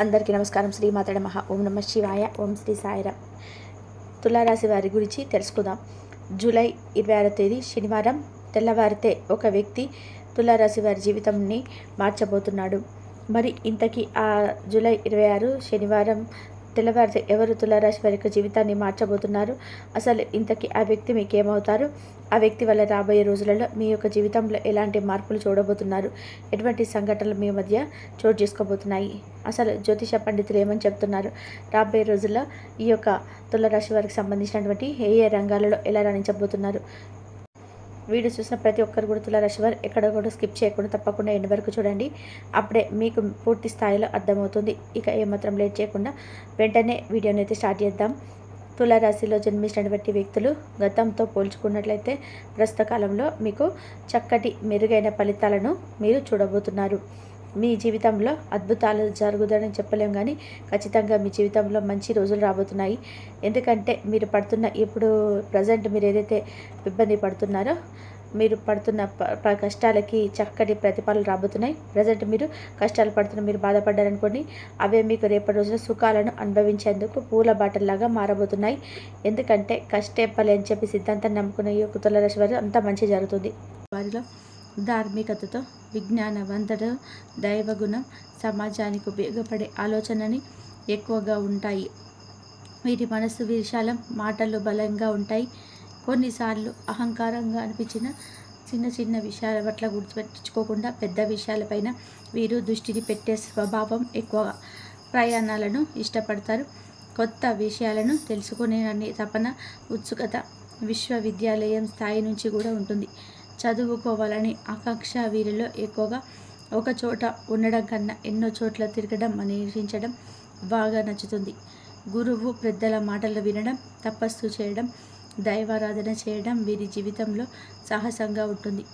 అందరికీ నమస్కారం. శ్రీ మాతడ మహా ఓం నమ శివాయ. ఓం శ్రీ సాయిరామ్ తులారాశి వారి గురించి తెలుసుకుందాం. జూలై ఇరవై ఆరో తేదీ శనివారం. తెల్లవారితే ఒక వ్యక్తి తులారాశి వారి జీవితంని మార్చబోతున్నాడు. మరి ఇంతకీ ఆ జూలై ఇరవై ఆరు శనివారం తెల్లవారితే ఎవరు తులారాశి వారి యొక్క జీవితాన్ని మార్చబోతున్నారు? అసలు ఇంతకీ ఆ వ్యక్తి మీకేమవుతారు? ఆ వ్యక్తి వల్ల రాబోయే రోజులలో మీ యొక్క జీవితంలో ఎలాంటి మార్పులు చూడబోతున్నారు? ఎటువంటి సంఘటనలు మీ మధ్య చోటు చేసుకోబోతున్నాయి? అసలు జ్యోతిష పండితులు ఏమని చెప్తున్నారు? రాబోయే రోజుల్లో ఈ యొక్క తులరాశి వారికి సంబంధించినటువంటి ఏ ఏ రంగాలలో ఎలా రాణించబోతున్నారు? వీడియో చూసిన ప్రతి ఒక్కరు కూడా తులారాశి వారు ఎక్కడ కూడా స్కిప్ చేయకుండా తప్పకుండా ఎండ్ వరకు చూడండి. అప్పుడే మీకు పూర్తి స్థాయిలో అర్థమవుతుంది. ఇక ఏమాత్రం లేట్ చేయకుండా వెంటనే వీడియోని అయితే స్టార్ట్ చేద్దాం. తులారాశిలో జన్మించినటువంటి వ్యక్తులు గతంతో పోల్చుకున్నట్లయితే ప్రస్తుత కాలంలో మీకు చక్కటి మెరుగైన ఫలితాలను మీరు చూడబోతున్నారు. మీ జీవితంలో అద్భుతాలు జరుగుదని చెప్పలేం కానీ ఖచ్చితంగా మీ జీవితంలో మంచి రోజులు రాబోతున్నాయి. ఎందుకంటే మీరు పడుతున్న ఇప్పుడు ప్రజెంట్ మీరు ఏదైతే ఇబ్బంది పడుతున్నారో మీరు పడుతున్న ప- కష్టాలకి చక్కటి ప్రతిఫలాలు రాబోతున్నాయి. ప్రజెంట్ మీరు కష్టాలు పడుతున్న మీరు బాధపడ్డారనుకోండి అవే మీకు రేపటి రోజున సుఖాలను అనుభవించేందుకు పూల బాటల్లాగా మారబోతున్నాయి. ఎందుకంటే కష్టే అని చెప్పి సిద్ధాంతాన్ని నమ్ముకునే ఈ యొక్క తులరాశి వారు అంతా మంచి జరుగుతుంది. వారిలో ధార్మికతతో విజ్ఞానవంతుడు దైవగుణం సమాజానికి ఉపయోగపడే ఆలోచనని ఎక్కువగా ఉంటాయి. వీరి మనసు విశాలం మాటలు బలంగా ఉంటాయి. కొన్నిసార్లు అహంకారంగా అనిపించిన చిన్న చిన్న విషయాల పట్ల గుర్తుపెట్టుకోకుండా పెద్ద విషయాలపైన వీరు దృష్టిని పెట్టే స్వభావం ఎక్కువ. ప్రయాణాలను ఇష్టపడతారు. కొత్త విషయాలను తెలుసుకునే తపన ఉత్సుకత విశ్వవిద్యాలయం స్థాయి నుంచి కూడా ఉంటుంది. చదువుకోవాలని ఆకాంక్ష వీరిలో ఎక్కువగా ఒక చోట ఉండడం కన్నా ఎన్నో చోట్ల తిరగడం అన్వేషించడం బాగా నచ్చుతుంది. గురువు పెద్దల మాటలు వినడం తపస్సు చేయడం దైవారాధన చేయడం వీరి జీవితంలో సాహసంగా ఉంటుంది.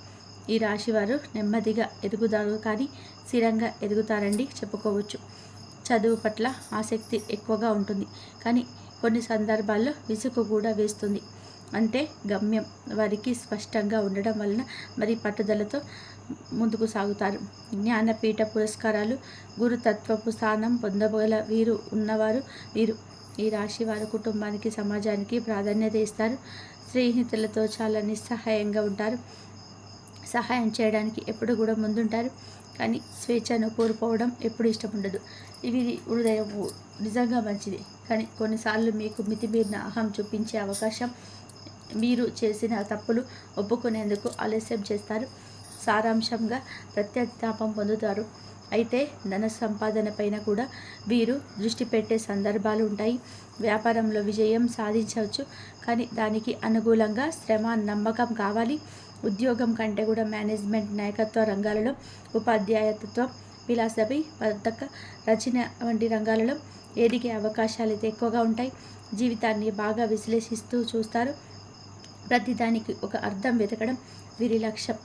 ఈ రాశివారు నెమ్మదిగా ఎదుగుతారు కానీ స్థిరంగా ఎదుగుతారండి చెప్పుకోవచ్చు. చదువు పట్ల ఆసక్తి ఎక్కువగా ఉంటుంది కానీ కొన్ని సందర్భాల్లో విసుగు కూడా వేస్తుంది. అంటే గమ్యం. వారికి స్పష్టంగా ఉండడం వలన మరి పట్టుదలతో ముందుకు సాగుతారు. జ్ఞానపీఠ పురస్కారాలు గురుతత్వపు స్థానం పొందగల వీరు ఉన్నవారు వీరు. ఈ రాశి వారి కుటుంబానికి సమాజానికి ప్రాధాన్యత ఇస్తారు. స్నేహితులతో చాలా నిస్సహాయంగా ఉంటారు. సహాయం చేయడానికి ఎప్పుడు కూడా ముందుంటారు. కానీ స్వేచ్ఛను కోల్పోవడం ఎప్పుడు ఇష్టం ఉండదు. ఇది హృదయం నిజంగా మంచిది. కానీ కొన్నిసార్లు మీకు మితిమీరిన అహం చూపించే అవకాశం మీరు చేసిన తప్పులు ఒప్పుకునేందుకు ఆలస్యం చేస్తారు. సారాంశంగా ప్రత్యతాపం పొందుతారు. అయితే ధన సంపాదన పైన కూడా వీరు దృష్టి పెట్టే సందర్భాలు ఉంటాయి. వ్యాపారంలో విజయం సాధించవచ్చు. కానీ దానికి అనుకూలంగా శ్రమ నమ్మకం కావాలి. ఉద్యోగం కంటే కూడా మేనేజ్మెంట్ నాయకత్వ రంగాలలో ఉపాధ్యాయతత్వం విలాసపై పథక రచన వంటి రంగాలలో ఎదిగే అవకాశాలు అయితే ఎక్కువగా ఉంటాయి. జీవితాన్ని బాగా విశ్లేషిస్తూ చూస్తారు. ప్రతిదానికి ఒక అర్థం వెతకడం వీరి లక్ష్యం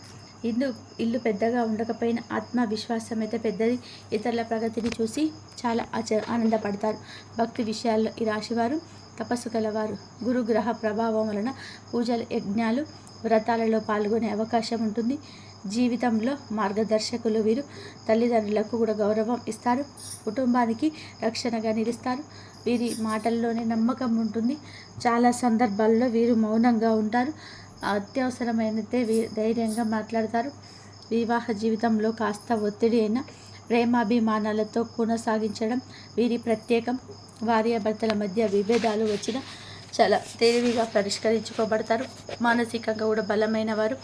ఇల్లు ఇల్లు పెద్దగా ఉండకపోయినా ఆత్మవిశ్వాసం అయితే పెద్దది. ఇతరుల ప్రగతిని చూసి చాలా ఆచ ఆనందపడతారు. భక్తి విషయాల్లో ఈ రాశివారు తపస్సు కలవారు గురుగ్రహ ప్రభావం వలన పూజలు యజ్ఞాలు వ్రతాలలో పాల్గొనే అవకాశం ఉంటుంది. జీవితంలో మార్గదర్శకులు వీరు. తల్లిదండ్రులకు కూడా గౌరవం ఇస్తారు. కుటుంబానికి రక్షణగా నిలుస్తారు. వీరి మాటల్లోనే నమ్మకం ఉంటుంది. చాలా సందర్భాల్లో వీరు మౌనంగా ఉంటారు. అత్యవసరమైనతే వీ ధైర్యంగా మాట్లాడతారు. వివాహ జీవితంలో కాస్త ఒత్తిడి అయిన ప్రేమాభిమానాలతో కొనసాగించడం వీరి ప్రత్యేకం. భార్యాభర్తల మధ్య విభేదాలు వచ్చిన చాలా తెలివిగా పరిష్కరించుకోబడతారు. మానసికంగా కూడా బలమైన వారు.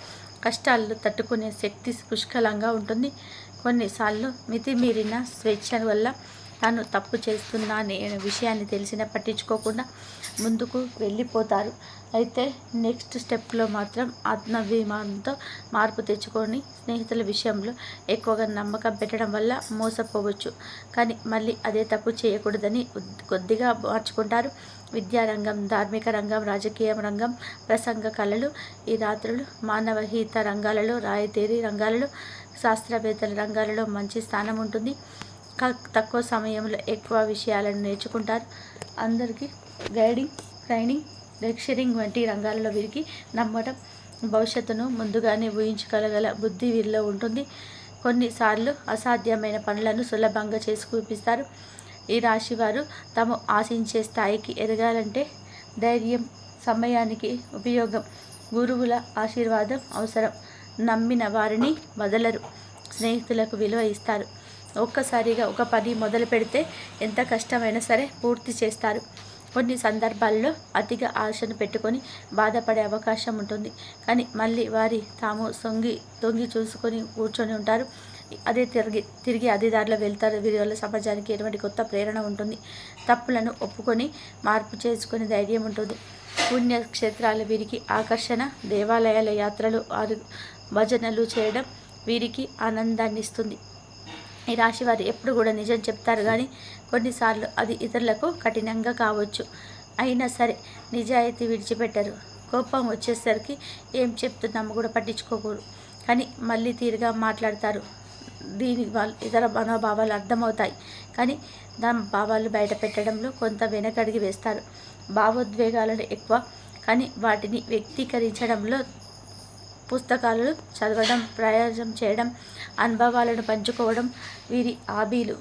కష్టాలను తట్టుకునే శక్తి పుష్కలంగా ఉంటుంది. కొన్నిసార్లు మితిమీరిన స్వేచ్ఛ వల్ల తాను తప్పు చేస్తున్నా అనే విషయాన్ని తెలిసిన పట్టించుకోకుండా ముందుకు వెళ్ళిపోతారు. అయితే నెక్స్ట్ స్టెప్లో మాత్రం ఆత్మాభిమానంతో మార్పు తెచ్చుకొని స్నేహితుల విషయంలో ఎక్కువగా నమ్మకం పెట్టడం వల్ల మోసపోవచ్చు. కానీ మళ్ళీ అదే తప్పు చేయకూడదని కొద్దిగా మార్చుకుంటారు. విద్యారంగం ధార్మిక రంగం రాజకీయ రంగం ప్రసంగ కళలు ఈ రాత్రులు మానవహిత రంగాలలో రాయతేరి రంగాలలో శాస్త్రవేత్తల రంగాలలో మంచి స్థానం ఉంటుంది. తక్కువ సమయంలో ఎక్కువ విషయాలను నేర్చుకుంటారు. అందరికీ గైడింగ్ ట్రైనింగ్ లెక్చరింగ్ వంటి రంగాలలో వీరికి నమ్మటం భవిష్యత్తును ముందుగానే ఊహించగలగల బుద్ధి వీరిలో ఉంటుంది. కొన్నిసార్లు అసాధ్యమైన పనులను సులభంగా చేసి చూపిస్తారు ఈ రాశి వారు తాము ఆశించే స్థాయికి ఎదగాలంటే ధైర్యం సమయానికి ఉపయోగం గురువుల ఆశీర్వాదం అవసరం. నమ్మిన వారిని వదలరు స్నేహితులకు విలువ ఇస్తారు. ఒక్కసారిగా ఒక పని మొదలు పెడితే ఎంత కష్టమైనా సరే పూర్తి చేస్తారు. కొన్ని సందర్భాల్లో అతిగా ఆశను పెట్టుకొని బాధపడే అవకాశం ఉంటుంది. కానీ మళ్ళీ వారి తాము సొంగి తొంగి చూసుకొని కూర్చొని ఉంటారు. అదే తిరిగి తిరిగి అదే దారిలో వెళ్తారు. వీరి వల్ల సమాజానికి ఎటువంటి కొత్త ప్రేరణ ఉంటుంది. తప్పులను ఒప్పుకొని మార్పు చేసుకునే ధైర్యం ఉంటుంది. పుణ్యక్షేత్రాలు వీరికి ఆకర్షణ దేవాలయాల యాత్రలు ఆరు భజనలు చేయడం వీరికి ఆనందాన్ని ఇస్తుంది ఈ రాశి వారు ఎప్పుడు కూడా నిజం చెప్తారు కానీ కొన్నిసార్లు అది ఇతరులకు కఠినంగా కావచ్చు. అయినా సరే నిజాయితీ విడిచిపెట్టరు. కోపం వచ్చేసరికి ఏం చెప్తున్నామో కూడా పట్టించుకోకూడదు. కానీ మళ్ళీ తీరుగా మాట్లాడతారు. దీని వాళ్ళు ఇతర మనోభావాలు అర్థమవుతాయి. కానీ దాని భావాలు బయట పెట్టడంలో కొంత వెనకడిగి వేస్తారు. భావోద్వేగాలను ఎక్కువ. కానీ వాటిని వ్యక్తీకరించడంలో పుస్తకాలు చదవడం ప్రయోజనం చేయడం అనుభవాలను పంచుకోవడం వీరి ఆబీలు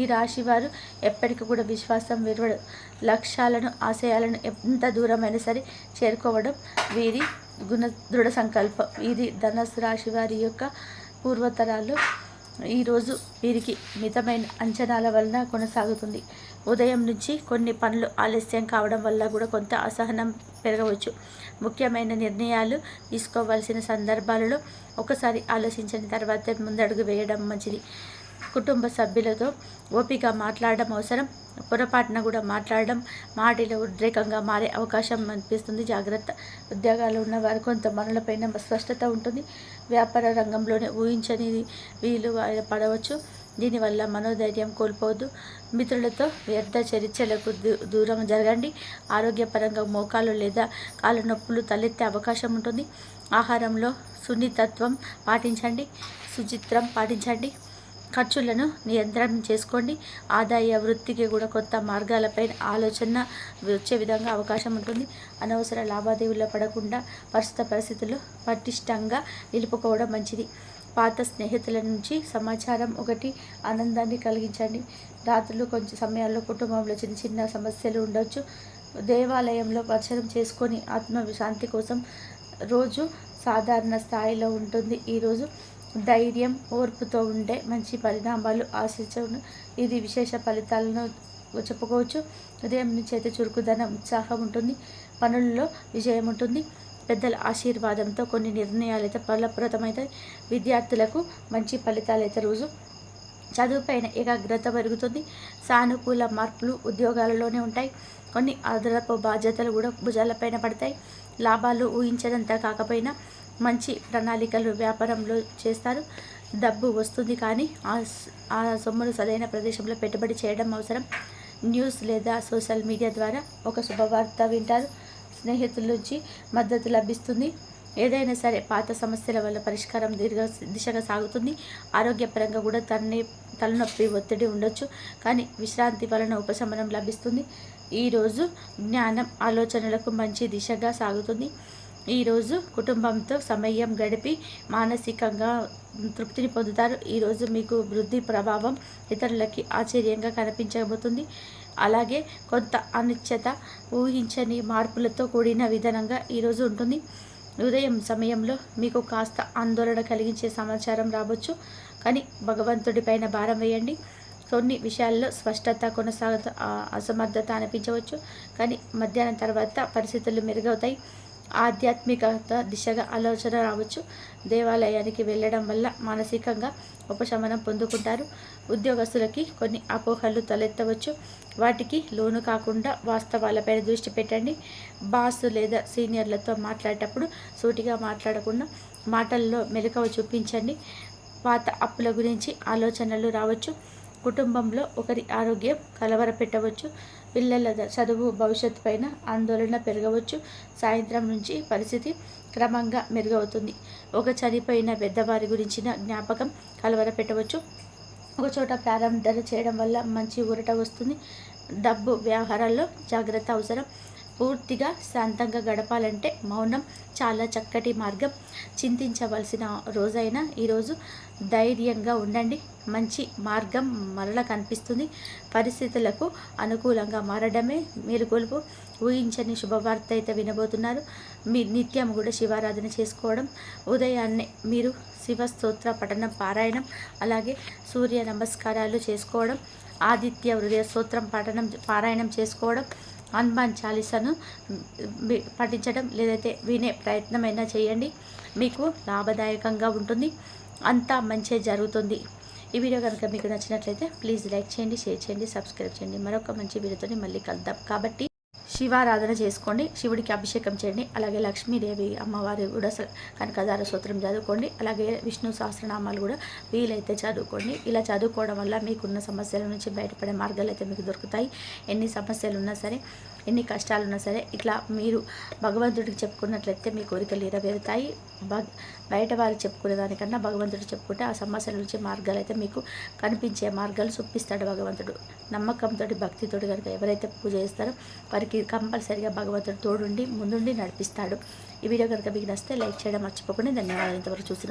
ఈ రాశి వారు ఎప్పటికీ కూడా విశ్వాసం విరవడు. లక్ష్యాలను ఆశయాలను ఎంత దూరమైనా సరే చేరుకోవడం వీరి గుణ దృఢ సంకల్పం. ఇది ధనస్సు రాశి వారి యొక్క పూర్వతరాలు. ఈరోజు వీరికి మితమైన అంచనాల వలన కొనసాగుతుంది. ఉదయం నుంచి కొన్ని పనులు ఆలస్యం కావడం వల్ల కూడా కొంత అసహనం పెరగవచ్చు. ముఖ్యమైన నిర్ణయాలు తీసుకోవాల్సిన సందర్భాలలో ఒకసారి ఆలోచించిన తర్వాత ముందడుగు వేయడం మంచిది. కుటుంబ సభ్యులతో ఓపిక మాట్లాడడం అవసరం. పొరపాటున కూడా మాట్లాడడం మాటిలో ఉద్రేకంగా మారే అవకాశం అనిపిస్తుంది. జాగ్రత్త. ఉద్యోగాలు ఉన్నవారు కొంత మనులపైన స్పష్టత ఉంటుంది. వ్యాపార రంగంలోనే ఊహించని వీలు పడవచ్చు. దీనివల్ల మనోధైర్యం కోల్పోవద్దు. మిత్రులతో వ్యర్థ చర్చలకు దూరం జరగండి. ఆరోగ్యపరంగా మోకాలు లేదా కాళ్ళ నొప్పులు తలెత్తే అవకాశం ఉంటుంది. ఆహారంలో సున్నితత్వం పాటించండి. సుచిత్రం పాటించండి. ఖర్చులను నియంత్రణ చేసుకోండి. ఆదాయ వృత్తికి కూడా కొత్త మార్గాలపై ఆలోచన వచ్చే విధంగా అవకాశం ఉంటుంది. అనవసర లావాదేవీలు పడకుండా ప్రస్తుత పరిస్థితులు పటిష్టంగా నిలుపుకోవడం మంచిది. పాత స్నేహితుల నుంచి సమాచారం ఒకటి ఆనందాన్ని కలిగించండి. రాత్రులు కొంచెం సమయాల్లో కుటుంబంలో చిన్న చిన్న సమస్యలు ఉండొచ్చు. దేవాలయంలో పరిచయం చేసుకొని ఆత్మశాంతి కోసం రోజు సాధారణ స్థాయిలో ఉంటుంది. ఈరోజు ధైర్యం ఓర్పుతో ఉండే మంచి పరిణామాలు ఆశించు ఇది విశేష ఫలితాలను చెప్పుకోవచ్చు. ఉదయం నుంచి అయితే చురుకుదనం ఉత్సాహం ఉంటుంది. పనుల్లో విజయం ఉంటుంది. పెద్దల ఆశీర్వాదంతో కొన్ని నిర్ణయాలు అయితే ఫలప్రదమవుతాయి విద్యార్థులకు మంచి ఫలితాలు అయితే రోజు చదువుపైన ఏకాగ్రత పెరుగుతుంది. సానుకూల మార్పులు ఉద్యోగాలలోనే ఉంటాయి. కొన్ని అదనపు బాధ్యతలు కూడా భుజాలపైన పడతాయి. లాభాలు ఊహించదంతా కాకపోయినా మంచి ప్రణాళికలు వ్యాపారంలో చేస్తారు. డబ్బు వస్తుంది కానీ ఆ సొమ్మును సరైన ప్రదేశంలో పెట్టుబడి చేయడం అవసరం. న్యూస్ లేదా సోషల్ మీడియా ద్వారా ఒక శుభవార్త వింటారు. స్నేహితుల నుంచి మద్దతు లభిస్తుంది. ఏదైనా సరే పాత సమస్యల వల్ల పరిష్కారం దీర్ఘ దిశగా సాగుతుంది. ఆరోగ్యపరంగా కూడా తలని తలనొప్పి ఒత్తిడి ఉండొచ్చు. కానీ విశ్రాంతి వలన ఉపశమనం లభిస్తుంది. ఈరోజు జ్ఞానం ఆలోచనలకు మంచి దిశగా సాగుతుంది. ఈరోజు కుటుంబంతో సమయం గడిపి మానసికంగా తృప్తిని పొందుతారు. ఈరోజు మీకు వృద్ధి ప్రభావం ఇతరులకి ఆశ్చర్యంగా కనిపించబోతుంది. అలాగే కొంత అనిశ్చత ఊహించని మార్పులతో కూడిన విధానంగా ఈరోజు ఉంటుంది. ఉదయం సమయంలో మీకు కాస్త ఆందోళన కలిగించే సమాచారం రావచ్చు. కానీ భగవంతుడిపైన భారం వేయండి. కొన్ని విషయాల్లో స్పష్టత కొనసాగ అసమర్థత అనిపించవచ్చు. కానీ మధ్యాహ్నం తర్వాత పరిస్థితులు మెరుగవుతాయి. ఆధ్యాత్మికత దిశగా ఆలోచన రావచ్చు. దేవాలయానికి వెళ్ళడం వల్ల మానసికంగా ఉపశమనం పొందుకుంటారు. ఉద్యోగస్తులకి కొన్ని అపోహలు తలెత్తవచ్చు. వాటికి లోను కాకుండా వాస్తవాలపై దృష్టి పెట్టండి. బాస్ లేదా సీనియర్లతో మాట్లాడేటప్పుడు సూటిగా మాట్లాడకుండా మాటల్లో మెలకువ చూపించండి. పాత అప్పుల గురించి ఆలోచనలు రావచ్చు. కుటుంబంలో ఒకరి ఆరోగ్యం కలవరపెట్టవచ్చు పిల్లల చదువు భవిష్యత్తు పైన ఆందోళన పెరగవచ్చు. సాయంత్రం నుంచి పరిస్థితి క్రమంగా మెరుగవుతుంది. ఒక చనిపోయిన పెద్దవారి గురించిన జ్ఞాపకం కలవరపెట్టవచ్చు. ఒక చోట ప్రారంభన చేయడం వల్ల మంచి ఊరట వస్తుంది. డబ్బు వ్యవహారాల్లో జాగ్రత్త అవసరం. పూర్తిగా శాంతంగా గడపాలంటే మౌనం చాలా చక్కటి మార్గం. చింతించవలసిన రోజైనా ఈరోజు ధైర్యంగా ఉండండి. మంచి మార్గం మరల కనిపిస్తుంది. పరిస్థితులకు అనుకూలంగా మారడమే మేలుకొలుపు ఊహించని శుభవార్త అయితే వినబోతున్నారు. మీ నిత్యం కూడా శివారాధన చేసుకోవడం ఉదయాన్నే మీరు శివ స్తోత్ర పఠనం పారాయణం అలాగే సూర్య నమస్కారాలు చేసుకోవడం ఆదిత్య హృదయ స్తోత్రం పఠనం పారాయణం చేసుకోవడం హనుమాన్ చాలీసాను పఠించడం లేదైతే వినే ప్రయత్నమైనా చేయండి. మీకు లాభదాయకంగా ఉంటుంది. అంతా మంచి జరుగుతుంది. ఈ వీడియో కనుక మీకు నచ్చినట్లయితే ప్లీజ్ లైక్ చేయండి షేర్ చేయండి సబ్స్క్రైబ్ చేయండి. మరొక మంచి వీడియోతో మళ్ళీ కలుద్దాం. కాబట్టి శివారాధన చేసుకోండి శివుడికి అభిషేకం చేయండి అలాగే లక్ష్మీదేవి అమ్మవారి కూడా స- కనకదార సూత్రం చదువుకోండి అలాగే విష్ణు సహస్రనామాలు కూడా వీలైతే చదువుకోండి. ఇలా చదువుకోవడం వల్ల మీకున్న సమస్యల నుంచి బయటపడే మార్గాలు అయితే మీకు దొరుకుతాయి. ఎన్ని సమస్యలు ఉన్నా సరే ఎన్ని కష్టాలు ఉన్నా సరే ఇట్లా మీరు భగవంతుడికి చెప్పుకున్నట్లయితే మీ కోరికలు నెరవేరుతాయి. బ బయట వారు చెప్పుకునే దానికన్నా భగవంతుడు చెప్పుకుంటే ఆ సమస్యల నుంచి మార్గాలు అయితే మీకు కనిపించే మార్గాలు చూపిస్తాడు భగవంతుడు. నమ్మకంతో భక్తితో కనుక ఎవరైతే పూజ చేస్తారో వారికి కంపల్సరిగా భగవంతుడు తోడుండి ముందుండి నడిపిస్తాడు. ఈ వీడియో కనుక మీకు నచ్చితే లైక్ చేయడం మర్చిపోకుండా. ధన్యవాదాలు. ఇంతవరకు చూసిన